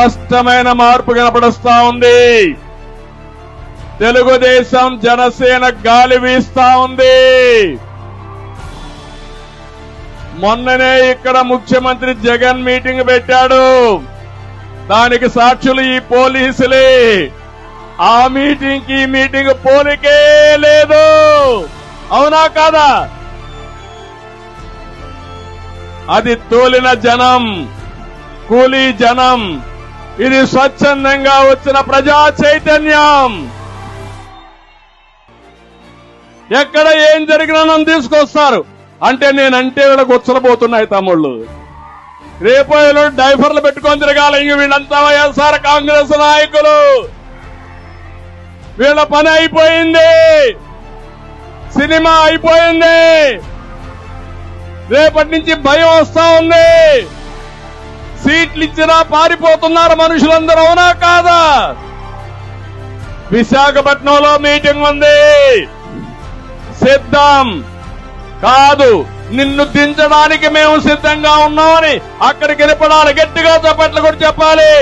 స్పష్టమైన మార్పు కనపడుస్తా ఉంది. తెలుగుదేశం జనసేన గాలి వీస్తా ఉంది. మొన్ననే ఇక్కడ ముఖ్యమంత్రి జగన్ మీటింగ్ పెట్టాడు. దానికి సాక్షులు ఈ పోలీసులే. ఆ మీటింగ్కి మీటింగ్ పోలికే లేదు. అవునా కాదా? అది తోలిన జనం కూలీ జనం ఇది స్వచ్ఛందంగా వచ్చిన ప్రజా చైతన్యం. ఎక్కడ ఏం జరిగినా నన్ను తీసుకొస్తారు. అంటే నేనంటే వీళ్ళ గుచ్చలపోతున్నాయి తమ్ముళ్ళు. రేపు డైఫర్లు పెట్టుకొని తిరగాలి. ఇంక వీళ్ళంతా వైఎస్ఆర్ కాంగ్రెస్ నాయకులు. వీళ్ళ పని అయిపోయింది. సినిమా అయిపోయింది. రేపటి నుంచి భయం వస్తా ఉంది. సీట్లు ఇచ్చినా పారిపోతున్నారు మనుషులందరూ అవునా కాదా? విశాఖపట్నంలో మీటింగ్ ఉంది. సిద్ధం. కాదు నిన్ను దించడానికి మేము సిద్ధంగా ఉన్నామని అక్కడికి వెళ్ళిపడాలి గట్టిగా చప్పట్లు కూడా చెప్పాలి.